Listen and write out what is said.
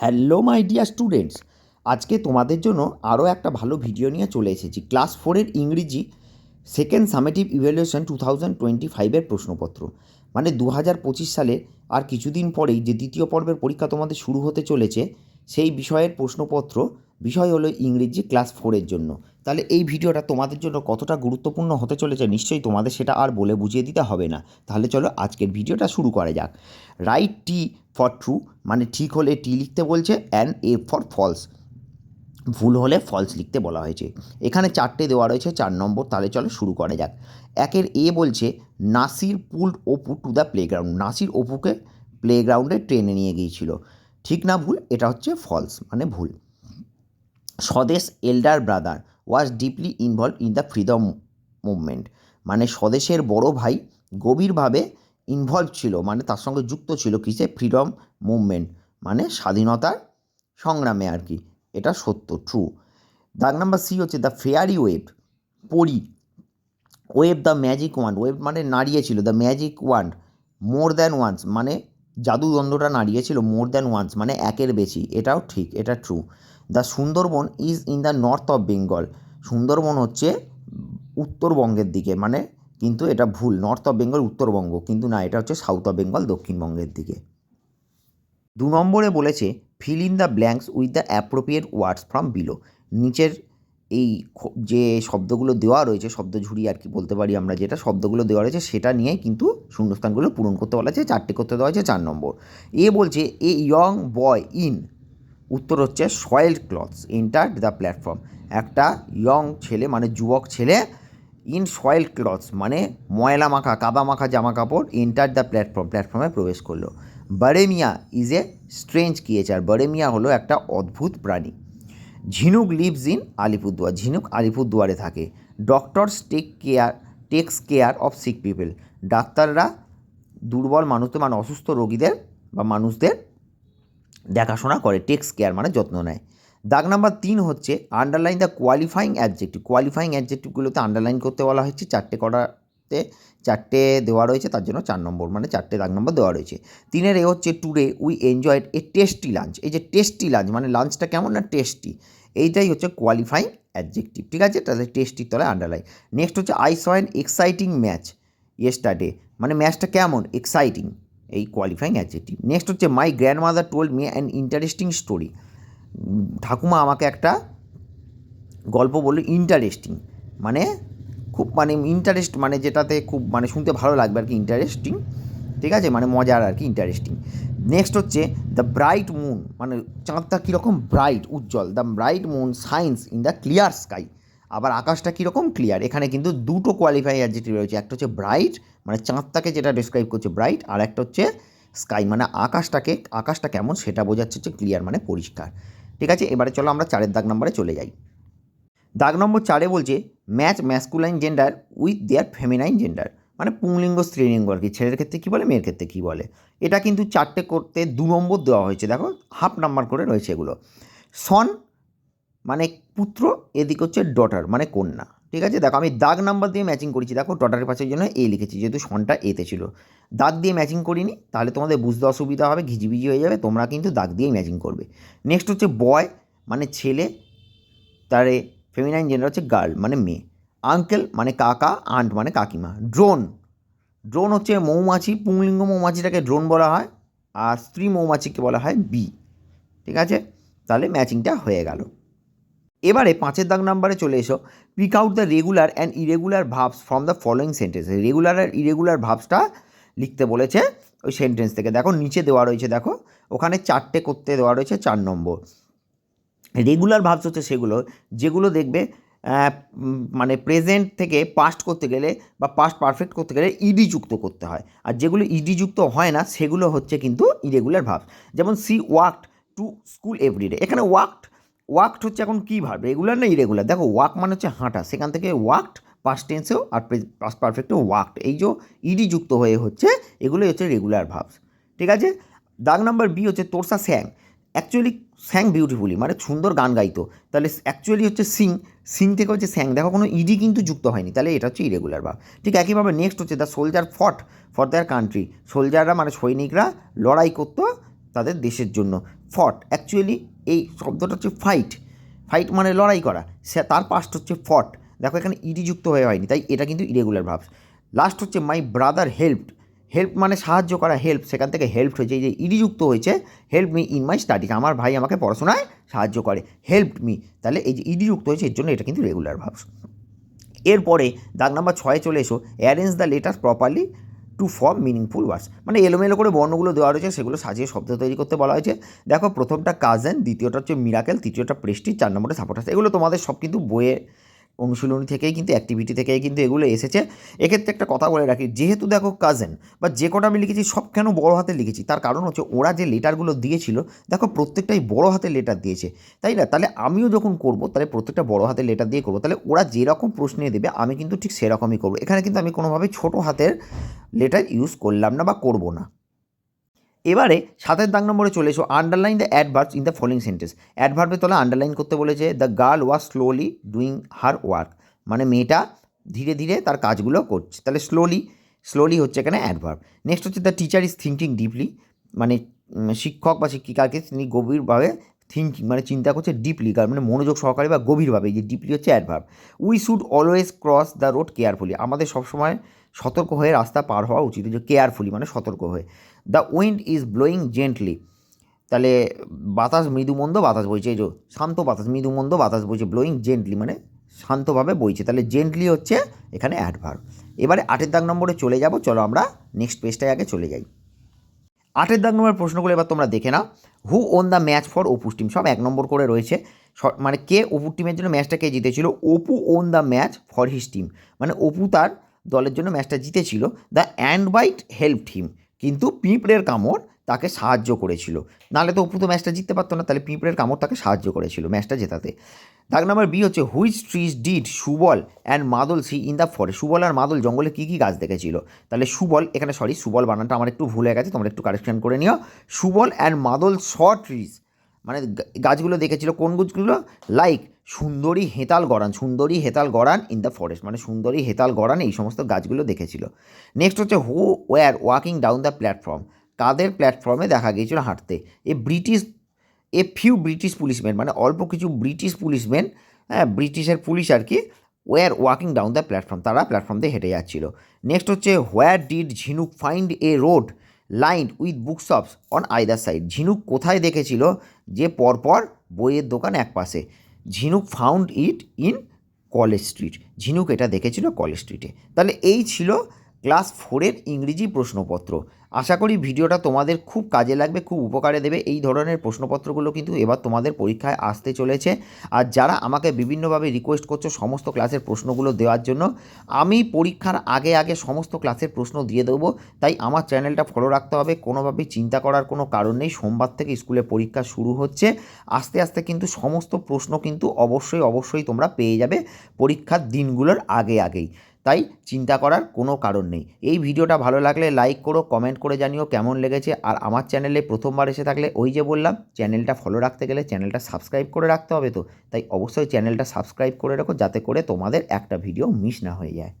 Hello my dear students আজকে তোমাদের জন্য আরও একটা ভালো ভিডিও নিয়ে চলে এসেছি। ক্লাস ফোরের ইংরেজি second summative evaluation two thousand twenty ফাইভের প্রশ্নপত্র। মানে দু হাজার পঁচিশ সালে আর কিছুদিন পরেই যে দ্বিতীয় পর্বের পরীক্ষা তোমাদের শুরু হতে চলেছে, সেই বিষয়ের প্রশ্নপত্র বিষয় হলো ইংরেজি ক্লাস ফোরের জন্য। তাহলে এই ভিডিওটা তোমাদের জন্য কতটা গুরুত্বপূর্ণ হতে চলেছে নিশ্চয়ই তোমাদের সেটা আর বলে বুঝিয়ে দিতে হবে না। তাহলে চলো আজকের ভিডিওটা শুরু করা যাক। রাইট টি ফর ট্রু মানে ঠিক হলে টি লিখতে বলছে অ্যান্ড এ ফর ফলস ভুল হলে ফলস লিখতে বলা হয়েছে। এখানে চারটে দেওয়া রয়েছে, চার নম্বর। তাহলে চলো শুরু করা যাক। একের এ বলছে, Nasir pulled Apu to the playground Nasir অপুকে প্লেগ্রাউন্ডে ট্রেনে নিয়ে গিয়েছিল। ঠিক না ভুল? এটা হচ্ছে ফলস মানে ভুল। Swadesh elder brother was deeply involve in the freedom movement. মানে স্বদেশের বড় ভাই গভীরভাবে ইনভলভ ছিল মানে তার সঙ্গে যুক্ত ছিল কিসে? ফ্রিডম মুভমেন্ট মানে স্বাধীনতার সংগ্রামে আর কি। এটা সত্য ট্রু দাগ নাম্বার সি হচ্ছে দ্য ফেয়ারি ওয়েভ, পরি। Wave the magic wand, wave মানে নাড়িয়েছিল the magic wand, more than once মানে জাদুদণ্ডটা নাড়িয়েছিল মোর দ্যান ওয়ান্স মানে একের বেশি। এটাও ঠিক, এটা true the Sundarban is in the north of Bengal. Sundarban হচ্ছে উত্তরবঙ্গের দিকে মানে কিন্তু এটা ভুল, নর্থ অফ বেঙ্গল উত্তরবঙ্গ, কিন্তু না, এটা হচ্ছে সাউথ অফ বেঙ্গল দক্ষিণবঙ্গের দিকে। দু নম্বরে বলেছে fill in the blanks with the appropriate words from below নিচের এই যে শব্দগুলো দেওয়া রয়েছে, শব্দ ঝুড়ি আর কি বলতে পারি আমরা যেটা, শব্দগুলো দেওয়া রয়েছে, সেটা নিয়েই কিন্তু শূন্যস্থানগুলো পূরণ করতে বলা হয়েছে, চারটে করতে দেওয়া হয়েছে, চার নম্বর। এ বলছে এ ইয়ং বয় ইন উত্তর হচ্ছে soil clothes enter the platform একটা ইয়ং ছেলে মানে যুবক ছেলে ইন সয়েল ক্লথস মানে ময়লা মাখা, কাদা মাখা, জামা কাপড় এন্টার দ্য প্ল্যাটফর্ম প্ল্যাটফর্মে প্রবেশ করল। Baremia is a strange creature Baremia হলো একটা অদ্ভুত প্রাণী। ঝিনুক লিভস ইন আলিপুরদুয়ার, ঝিনুক আলিপুরদুয়ারে থাকে। Doctors take care takes care of sick people ডাক্তাররা দুর্বল মানুষদের মানে অসুস্থ রোগীদের বা মানুষদের দেখাশোনা করে টেক্স কেয়ার মানে যত্ন নেয়। দাগ নাম্বার তিন হচ্ছে underline the qualifying adjective qualifying অ্যাডজেক্টিভগুলোতে underline করতে বলা হচ্ছে চারটে করাতে চারটে দেওয়া রয়েছে, তার জন্য চার নম্বর মানে চারটে দাগ নম্বর দেওয়া রয়েছে। তিনের এ হচ্ছে today we enjoyed a tasty lunch এই যে টেস্টি লাঞ্চ মানে লাঞ্চটা কেমন না টেস্টি এইটাই হচ্ছে কোয়ালিফাইং অ্যাডজেক্টিভ ঠিক আছে? তাহলে টেস্টির তলায় আন্ডারলাইন নেক্সট হচ্ছে I saw exciting match yesterday মানে ম্যাচটা কেমন? এক্সাইটিং এই কোয়ালিফাইং অ্যাডজেক্টিভ নেক্সট হচ্ছে my grand mother told me an interesting story ঠাকুমা আমাকে একটা গল্প বলল ইন্টারেস্টিং মানে খুব মানে ইন্টারেস্ট মানে যেটাতে খুব মানে শুনতে ভালো লাগবে আর কি ইন্টারেস্টিং ঠিক আছে? মানে মজার আর কি ইন্টারেস্টিং নেক্সট হচ্ছে দ্য ব্রাইট মুন মানে চাঁদটা কীরকম bright Ujjwal. The bright moon shines in the clear sky আবার আকাশটা কীরকম ক্লিয়ার এখানে কিন্তু দুটো কোয়ালিফাই অ্যাডজেক্টিভ রয়েছে। একটা হচ্ছে ব্রাইট মানে চাঁদটাকে যেটা ডিসক্রাইব করছে ব্রাইট আর একটা হচ্ছে স্কাই মানে আকাশটাকে, আকাশটা কেমন সেটা বোঝাচ্ছে হচ্ছে ক্লিয়ার মানে পরিষ্কার। ঠিক আছে? এবারে চলো আমরা চারের দাগ নম্বরে চলে যাই। দাগ নম্বর চারে বলছে match masculine gender with their feminine gender মানে পুংলিঙ্গ, স্ত্রীলিঙ্গ আর কি। ছেলের ক্ষেত্রে কী বলে, মেয়ের ক্ষেত্রে কী বলে। এটা কিন্তু চারটে করতে দু নম্বর দেওয়া হয়েছে। দেখো হাফ নাম্বার করে রয়েছে এগুলো। সন মানে পুত্র, এদিক হচ্ছে ডটার মানে কন্যা। ঠিক আছে? দেখো, আমি দাগ নাম্বার দিয়ে ম্যাচিং করেছি। দেখো ডটারের পাশের জন্য এ লিখেছি, যেহেতু সনটা এতে ছিল। দাগ দিয়ে ম্যাচিং করিনি, তাহলে তোমাদের বুঝতে অসুবিধা হবে, ঘিজিবিজি হয়ে যাবে, তোমরা কিন্তু দাগ দিয়েই ম্যাচিং করবে। নেক্সট হচ্ছে বয় মানে ছেলে, তারে ফেমিনাইন জেন্ডার হচ্ছে গার্ল মানে মেয়ে। আঙ্কেল মানে কাকা আন্ট মানে কাকিমা। ড্রোন ড্রোন হচ্ছে মৌমাছি, পুংলিঙ্গ মৌমাছিটাকে ড্রোন বলা হয়, আর স্ত্রী মৌমাছিকে বলা হয় বি ঠিক আছে? তাহলে ম্যাচিংটা হয়ে গেল। এবারে পাঁচের দাগ নাম্বারে চলে এসো। Pick out the regular and irregular verbs from the following sentence regular R irregular ভাবসটা লিখতে বলেছে ওই সেন্টেন্স থেকে। দেখো, নিচে দেওয়া রয়েছে, দেখো, ওখানে চারটে করতে দেওয়া রয়েছে, চার নম্বর। রেগুলার ভাবস হচ্ছে সেগুলো, যেগুলো দেখবে মানে প্রেজেন্ট থেকে পাস্ট করতে গেলে বা পাস্ট পারফেক্ট করতে গেলে ইডি যুক্ত করতে হয়। আর যেগুলো ইডি যুক্ত হয় না, সেগুলো হচ্ছে কিন্তু ইরেগুলার ভাব যেমন she walked to school everyday এখানে ওয়াকড ওয়াকড হচ্ছে এখন কী ভাব? রেগুলার না ইরেগুলার দেখো ওয়াক মানে হচ্ছে হাঁটা। সেখান থেকে ওয়াকড পাস্ট টেন্সেও আর পাস্ট পারফেক্টেও ওয়াকড এই যে ইডি যুক্ত হয়ে হচ্ছে, এগুলোই হচ্ছে রেগুলার ভাবস। ঠিক আছে? দাগ নাম্বার বি হচ্ছে তোরসা স্যাং। অ্যাকচুয়ালি স্যাং বিউটিফুলি মানে সুন্দর গান গাইতো। তাহলে অ্যাকচুয়ালি হচ্ছে সিং। সিং থেকে হচ্ছে স্যাং। দেখো, কোনো ইডি কিন্তু যুক্ত হয়নি। তাহলে এটা হচ্ছে ইরেগুলার ভাব। ঠিক একইভাবে নেক্সট হচ্ছে the soldier fought for their country সোলজাররা মানে সৈনিকরা লড়াই করতো তাদের দেশের জন্য। ফট অ্যাকচুয়ালি এই শব্দটা হচ্ছে ফাইট ফাইট মানে লড়াই করা। সে তার পাস্ট হচ্ছে ফট দেখো এখানে ইডি যুক্ত হয়ে হয়নি, তাই এটা কিন্তু ইরেগুলার ভাবস। লাস্ট হচ্ছে মাই ব্রাদার হেল্প হেল্প মানে সাহায্য করা হেল্প সেখান থেকে হেল্প হয়েছে। এই যে ইডি যুক্ত হয়েছে help me in my studies আমার ভাই আমাকে পড়াশোনায় সাহায্য করে। হেল্প মি তাহলে এই যে ইডি যুক্ত হয়েছে, এর জন্য এটা কিন্তু রেগুলার ভাবস। এরপরে দাগ নাম্বার ছয়ে চলে এসো। Arrange the letter properly to form meaningful words মানে এলোমেলো করে বর্ণগুলো দেওয়া রয়েছে, সেগুলো সাজিয়ে শব্দ তৈরি করতে বলা হয়েছে। দেখো, প্রথমটা কাজেন দ্বিতীয়টা হচ্ছে মিরাকেল তৃতীয়টা প্রেস্টি চার নম্বরে সাপোর্টাস এগুলো তোমাদের সব কিন্তু বইয়ে অনুশীলনী থেকেই কিন্তু অ্যাক্টিভিটি থেকেই কিন্তু এগুলো এসেছে। এক্ষেত্রে একটা কথা বলে রাখি, যেহেতু দেখো কাজেন বা যে কটা আমি লিখেছি সব কেন বড় হাতে লিখেছি? তার কারণ হচ্ছে ওরা যে লেটারগুলো দিয়েছিল, দেখো প্রত্যেকটাই বড় হাতের লেটার দিয়েছে, তাই না? তাহলে আমিও যখন করব, তাহলে প্রত্যেকটা বড় হাতের লেটার দিয়ে করব। তাহলে ওরা যেরকম প্রশ্নে দেবে, আমি কিন্তু ঠিক সেরকমই করব। এখানে কিন্তু আমি কোনোভাবে ছোটো হাতের লেটার ইউজ করলাম না বা করব না। এবারে সাতের দাগ নম্বরে চলে এসো underline the adverbs in the following sentence অ্যাডভার্বের তলা আন্ডারলাইন করতে বলেছে the girl was slowly doing her work মানে মেয়েটা ধীরে ধীরে তার কাজগুলো করছে। তাহলে স্লোলি স্লোলি হচ্ছে এখানে অ্যাডভার্ব নেক্সট হচ্ছে the teacher is thinking deeply মানে শিক্ষক বা শিক্ষিকাকে তিনি গভীরভাবে থিঙ্কিং মানে চিন্তা করছে ডিপলি মানে মনোযোগ সহকারে বা গভীরভাবে যে ডিপলি হচ্ছে adverb we should always cross the road carefully আমাদের সবসময় সতর্ক হয়ে রাস্তা পার হওয়া উচিত, যে কেয়ারফুলি মানে সতর্ক হয়ে। The wind is blowing gently তাহলে বাতাস মৃদুমন্দ বাতাস বইছে, এই যে শান্ত বাতাস মৃদুমন্দ বাতাস বইছে ব্লোয়িং জেন্টলি মানে শান্তভাবে বইছে। তাহলে জেন্টলি হচ্ছে এখানে অ্যাডভার্ব এবারে আটের দাগ নম্বরে চলে যাব, চলো আমরা নেক্সট পেজটায় আগে চলে যাই। আটের দাগ নম্বরের প্রশ্নগুলো এবার তোমরা দেখে নাও। Who won the match for Apu's team সব এক নম্বর করে রয়েছে। মানে কে অপুর টিমের জন্য ম্যাচটা কে জিতেছিল? Apu won the match for his team মানে অপু তার দলের জন্য ম্যাচটা জিতেছিল। The ant bite help team কিন্তু পিঁপড়ের কামড় তাকে সাহায্য করেছিল। নাহলে তো অপু তো ম্যাচটা জিততে পারতো না, তাহলে পিঁপড়ের কামড় তাকে সাহায্য করেছিল ম্যাচটা জেতাতে। দাগ নাম্বার বি হচ্ছে which trees did Subal and Madal see in the forest. Subal আর মাদল জঙ্গলে কী কী গাছ দেখেছিল? তাহলে সুবল, এখানে সরি, সুবল বানানটা আমার একটু ভুল গেছে, তোমরা একটু কারেকশন করে নিও। সুবল অ্যান্ড মাদল শ ট্রিজ মানে গাছগুলো দেখেছিল কোন গাছগুলো? Like sundari hetal garan, sundari hetal garan in the forest মানে সুন্দরী হেতাল গড়ান এই সমস্ত গাছগুলো দেখেছিল। নেক্সট হচ্ছে who were walking down the platform কাদের প্ল্যাটফর্মে দেখা গিয়েছিল হাঁটতে? A British a few British policeman মানে অল্প কিছু ব্রিটিশ পুলিশম্যান হ্যাঁ ব্রিটিশের পুলিশ আর কি were walking down the platform তারা প্ল্যাটফর্ম দিয়ে হেঁটে যাচ্ছিল। নেক্সট হচ্ছে where did Jhinuk find a road line with book shops on either side Jhinuk কোথায় দেখেছিল? যে পরপর বইয়ের দোকান এক পাশে Jhinuk found it in college street Jhinuk এটা দেখেছিল কলেজ স্ট্রিটে তাহলে এই ছিল ক্লাস ফোরের ইংরেজি প্রশ্নপত্র। আশা করি ভিডিওটা তোমাদের খুব কাজে লাগবে, খুব উপকারে দেবে। এই ধরনের প্রশ্নপত্রগুলো কিন্তু এবার তোমাদের পরীক্ষায় আসতে চলেছে। আর যারা আমাকে বিভিন্নভাবে রিকোয়েস্ট করছ সমস্ত ক্লাসের প্রশ্নগুলো দেওয়ার জন্য, আমি পরীক্ষার আগে আগে সমস্ত ক্লাসের প্রশ্ন দিয়ে দেবো। তাই আমার চ্যানেলটা ফলো রাখতে হবে, কোনোভাবেই চিন্তা করার কোনো কারণ নেই। সোমবার থেকে স্কুলে পরীক্ষা শুরু হচ্ছে। আস্তে আস্তে কিন্তু সমস্ত প্রশ্ন কিন্তু অবশ্যই অবশ্যই তোমরা পেয়ে যাবে পরীক্ষার দিনগুলোর আগে আগেই। তাই চিন্তা করার কোনো কারণ নেই। এই ভিডিওটা ভালো লাগলে লাইক করো কমেন্ট করে জানিও কেমন লেগেছে। আর আমার চ্যানেলে প্রথমবার এসে থাকলে ওই যে বললাম চ্যানেলটা ফলো রাখতে গেলে চ্যানেলটা সাবস্ক্রাইব করে রাখতে হবে তো। তাই অবশ্যই চ্যানেলটা সাবস্ক্রাইব করে রাখো, যাতে করে তোমাদের একটা ভিডিও মিস না হয়ে যায়।